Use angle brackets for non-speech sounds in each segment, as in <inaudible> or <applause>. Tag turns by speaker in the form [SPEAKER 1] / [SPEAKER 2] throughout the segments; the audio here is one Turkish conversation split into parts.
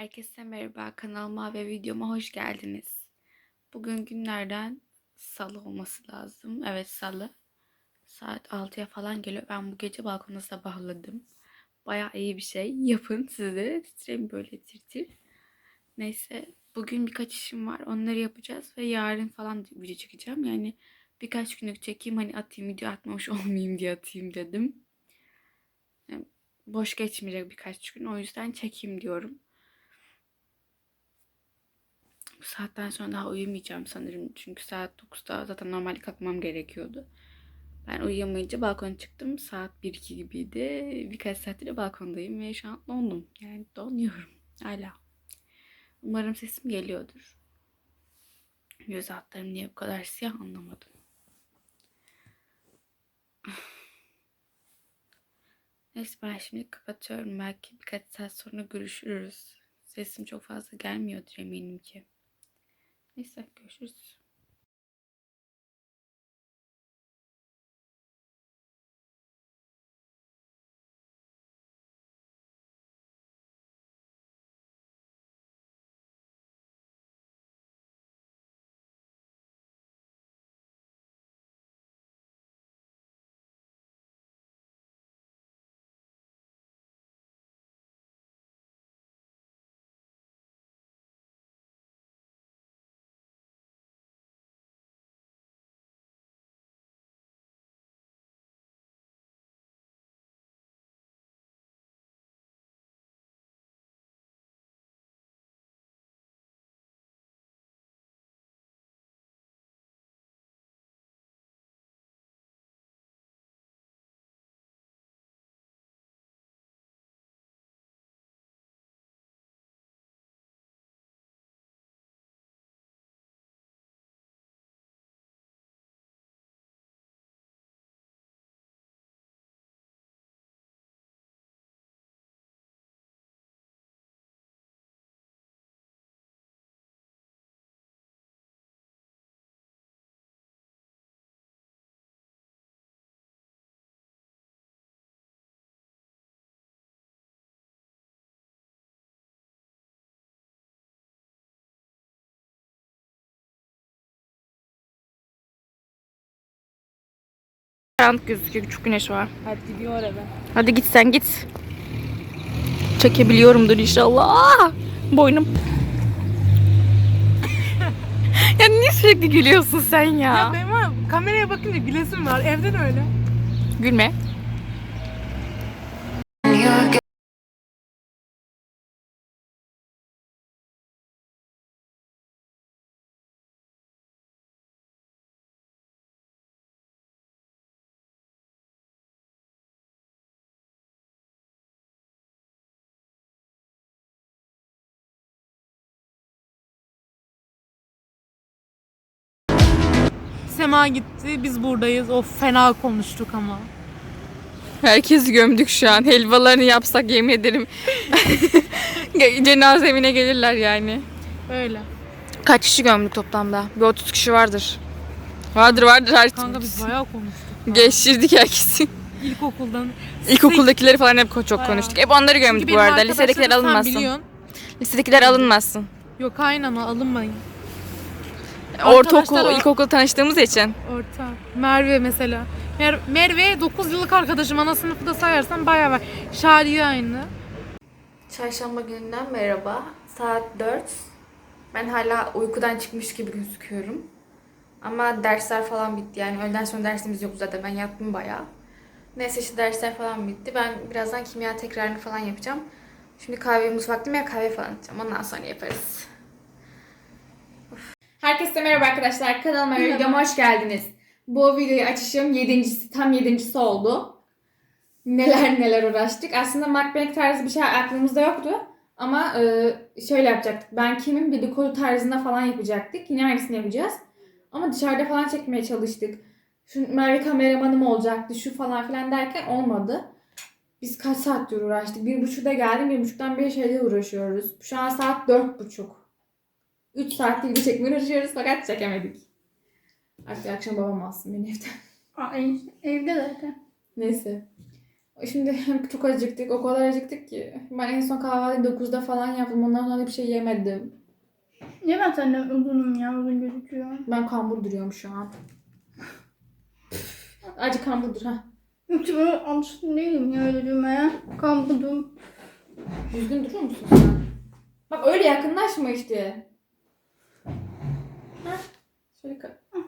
[SPEAKER 1] Herkese merhaba kanalıma ve videoma hoş geldiniz. Bugün günlerden salı olması lazım. Evet salı. Saat 6'ya falan geliyor. Ben bu gece balkonda sabahladım. Baya iyi bir şey. <laughs> Yapın siz de. Titreyin böyle tir tir. Neyse bugün birkaç işim var. Onları yapacağız ve yarın falan video çekeceğim. Yani birkaç günlük çekeyim hani atayım video atmamış <laughs> olmayayım diye atayım dedim. Yani boş geçmeyecek birkaç gün. O yüzden çekeyim diyorum. Bu saatten sonra daha uyumayacağım sanırım. Çünkü saat 9'da zaten normal kalkmam gerekiyordu. Ben uyuyamayınca balkona çıktım. Saat 1-2 gibiydi. Birkaç saattir de balkondayım ve şu an dondum. Yani donuyorum hala. Umarım sesim geliyordur. Göz altlarım niye bu kadar siyah anlamadım. <sighs> Neyse ben şimdi kapatıyorum. Belki birkaç saat sonra görüşürüz. Sesim çok fazla gelmiyordur eminim ki. Neyse görüşürüz. Karanlık gözüküyor. Çok güneş var.
[SPEAKER 2] Hadi gidiyor eve.
[SPEAKER 1] Hadi git sen git. Çekebiliyorumdur inşallah. Aa! Boynum. <laughs> ya niye sürekli gülüyorsun sen ya?
[SPEAKER 2] Ya benim var, kameraya bakınca gülesim var. Evde de öyle.
[SPEAKER 1] Gülme.
[SPEAKER 2] Sema gitti. Biz buradayız. Of fena konuştuk ama.
[SPEAKER 1] Herkesi gömdük şu an. Helvalarını yapsak yemin ederim. <laughs> Cenaze evine gelirler yani.
[SPEAKER 2] Öyle.
[SPEAKER 1] Kaç kişi gömdük toplamda? Bir 30 kişi vardır. Vardır vardır her
[SPEAKER 2] Kanka biz bayağı konuştuk.
[SPEAKER 1] Geçirdik herkesi.
[SPEAKER 2] İlkokuldan.
[SPEAKER 1] İlkokuldakileri falan hep çok
[SPEAKER 2] Bayağı.
[SPEAKER 1] konuştuk. Hep onları
[SPEAKER 2] Çünkü
[SPEAKER 1] gömdük bu
[SPEAKER 2] benim
[SPEAKER 1] arada. Lisedekiler alınmasın.
[SPEAKER 2] biliyorsun.
[SPEAKER 1] Lisedekiler alınmasın.
[SPEAKER 2] Yok aynen alınmayın.
[SPEAKER 1] Ortaokul,
[SPEAKER 2] Arkadaşlar
[SPEAKER 1] ilkokul tanıştığımız için.
[SPEAKER 2] Orta. Merve mesela. Mer Merve 9 yıllık arkadaşım. Ana sınıfı da sayarsan bayağı var. Şadiye aynı.
[SPEAKER 1] Çarşamba gününden merhaba. Saat 4. Ben hala uykudan çıkmış gibi gözüküyorum. Ama dersler falan bitti. Yani öğleden sonra dersimiz yok zaten. Ben yattım bayağı. Neyse işte dersler falan bitti. Ben birazdan kimya tekrarını falan yapacağım. Şimdi kahve mutfaktayım ya kahve falan yapacağım. Ondan sonra yaparız. Herkese merhaba arkadaşlar. Kanalıma ve videoma hoş geldiniz. Bu videoyu açışım yedincisi, tam yedincisi oldu. Neler <laughs> neler uğraştık. Aslında mukbang tarzı bir şey aklımızda yoktu. Ama e, şöyle yapacaktık. Ben kimim dedikodu tarzında falan yapacaktık. Yine aynısını yapacağız. Ama dışarıda falan çekmeye çalıştık. Şu Merve kameramanım olacaktı şu falan filan derken olmadı. Biz kaç saattir uğraştık? Bir buçukta geldim. Bir buçuktan beri şeyle uğraşıyoruz. Şu an saat dört buçuk. Üç saat video çekmeye uğraşıyoruz fakat çekemedik. Artık akşam babam alsın beni evden.
[SPEAKER 3] Aa, ev- evde zaten.
[SPEAKER 1] Neyse.
[SPEAKER 4] Şimdi hem <laughs> çok acıktık. O kadar acıktık ki. Ben en son kahvaltıyı 9'da falan yaptım. Ondan sonra bir şey yemedim.
[SPEAKER 3] Niye ben senden uzunum ya? Uzun gözüküyor.
[SPEAKER 4] Ben kambur duruyorum şu an. Acı kamburdur ha.
[SPEAKER 3] Yoksa ben alışkın değilim ya öyle durmaya. Kampudum.
[SPEAKER 4] Düzgün durur musun sen? Bak öyle yakınlaşma işte. Şöyle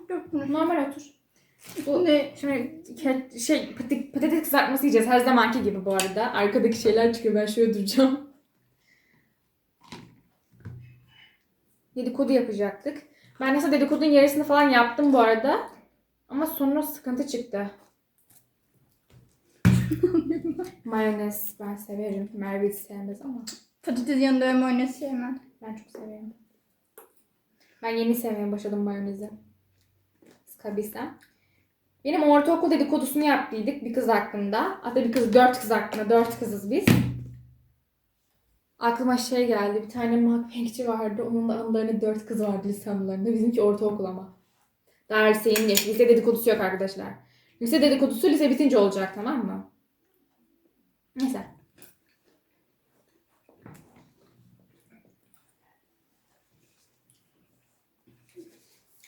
[SPEAKER 3] Çok mu?
[SPEAKER 4] normal otur. Bu
[SPEAKER 3] Ne?
[SPEAKER 4] şimdi ke- şey patates, patates kızartması yiyeceğiz her zamanki gibi bu arada. Arkadaki şeyler çıkıyor ben şöyle duracağım. Dedikodu yapacaktık. Ben aslında dedikodunun yarısını falan yaptım bu arada. Ama sonra sıkıntı çıktı. <laughs> Mayonez ben severim. Merve hiç sevmez ama
[SPEAKER 3] Patates yanında mayonez sevmem.
[SPEAKER 4] ben çok severim. Ben yeni sevmeye başladım mayonezi. Sıkabilsem. Benim ortaokul dedikodusunu yaptıydık bir kız hakkında. Hatta bir kız, dört kız hakkında. Dört kızız biz. Aklıma şey geldi. Bir tane mukbangçi vardı. Onun da anılarında dört kız vardı lise anılarında. Bizimki ortaokul ama. Daha lise yeni geçti. Lise dedikodusu yok arkadaşlar. Lise dedikodusu lise bitince olacak tamam mı? Neyse.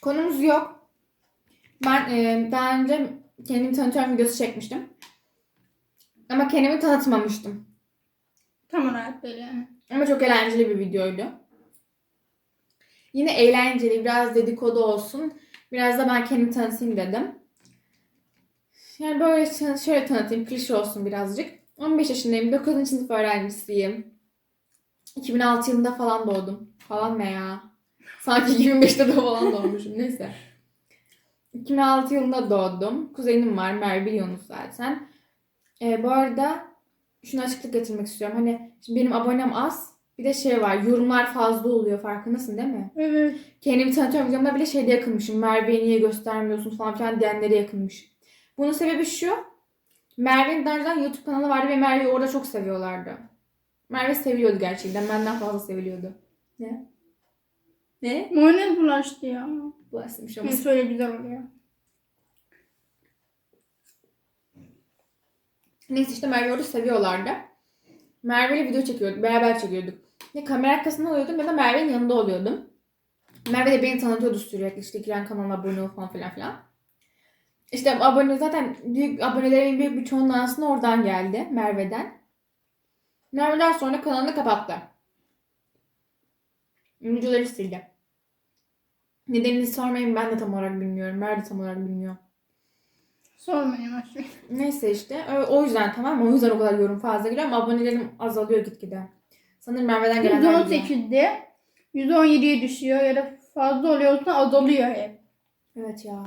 [SPEAKER 4] Konumuz yok. Ben e, daha önce kendimi tanıtıyorum videosu çekmiştim. Ama kendimi tanıtmamıştım.
[SPEAKER 3] Tam olarak böyle yani.
[SPEAKER 4] Ama çok eğlenceli bir videoydu. Yine eğlenceli, biraz dedikodu olsun. Biraz da ben kendimi tanıtayım dedim. Yani böyle şöyle tanıtayım, klişe olsun birazcık. 15 yaşındayım, 9. sınıf öğrencisiyim. 2006 yılında falan doğdum. Falan ne ya? Sanki 2005'te de falan doğmuşum. Neyse. 2006 yılında doğdum. Kuzenim var. Merve biliyorsunuz zaten. Ee, bu arada şunu açıklık getirmek istiyorum. Hani şimdi benim abonem az. Bir de şey var. Yorumlar fazla oluyor. Farkındasın değil mi?
[SPEAKER 3] Evet.
[SPEAKER 4] Kendimi tanıtıyorum videomda bile şeyde yakınmışım. Merve'yi niye göstermiyorsun falan filan diyenlere yakınmış. Bunun sebebi şu. Merve'nin daha önceden YouTube kanalı vardı ve Merve'yi orada çok seviyorlardı. Merve seviliyordu gerçekten. Benden fazla seviliyordu. Ne? Ne?
[SPEAKER 3] Mayonez bulaştı ya.
[SPEAKER 4] Bulaşmış ama.
[SPEAKER 3] Neyse öyle güzel oluyor.
[SPEAKER 4] Neyse işte Merve'yi orada seviyorlardı. Merve'yle video çekiyorduk. Beraber çekiyorduk. Ya kamera arkasında oluyordum ya da Merve'nin yanında oluyordum. Merve de beni tanıtıyordu sürekli. İşte Giren kanalına abone ol falan filan filan. İşte abone zaten büyük abonelerin büyük bir çoğunluğu aslında oradan geldi. Merve'den. Merve'den sonra kanalını kapattı. Videoları sildi. Nedenini sormayın ben de tam olarak bilmiyorum. Merve de tam olarak bilmiyor.
[SPEAKER 3] Sormayın aşkım.
[SPEAKER 4] Neyse işte o- yüzden tamam mı? O yüzden o kadar yorum fazla geliyor ama abonelerim azalıyor gitgide. Sanırım Merve'den gelenler gidiyor.
[SPEAKER 3] 118'de 117'ye düşüyor ya da fazla oluyorsa azalıyor hep.
[SPEAKER 4] Evet ya.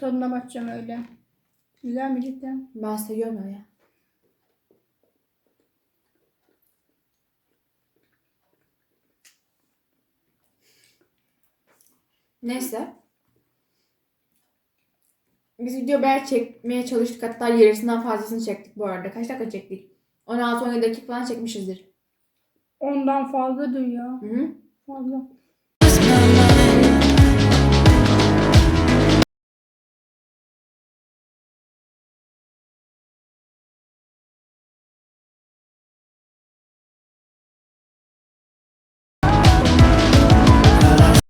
[SPEAKER 3] Tadına bakacağım öyle. Güzel mi cidden?
[SPEAKER 4] Ben seviyorum öyle. Neyse. Biz video bayağı çekmeye çalıştık. Hatta yarısından fazlasını çektik bu arada. Kaç dakika çektik? 16-17 dakika falan çekmişizdir.
[SPEAKER 3] Ondan fazladır ya.
[SPEAKER 4] Hı hı.
[SPEAKER 3] Fazla.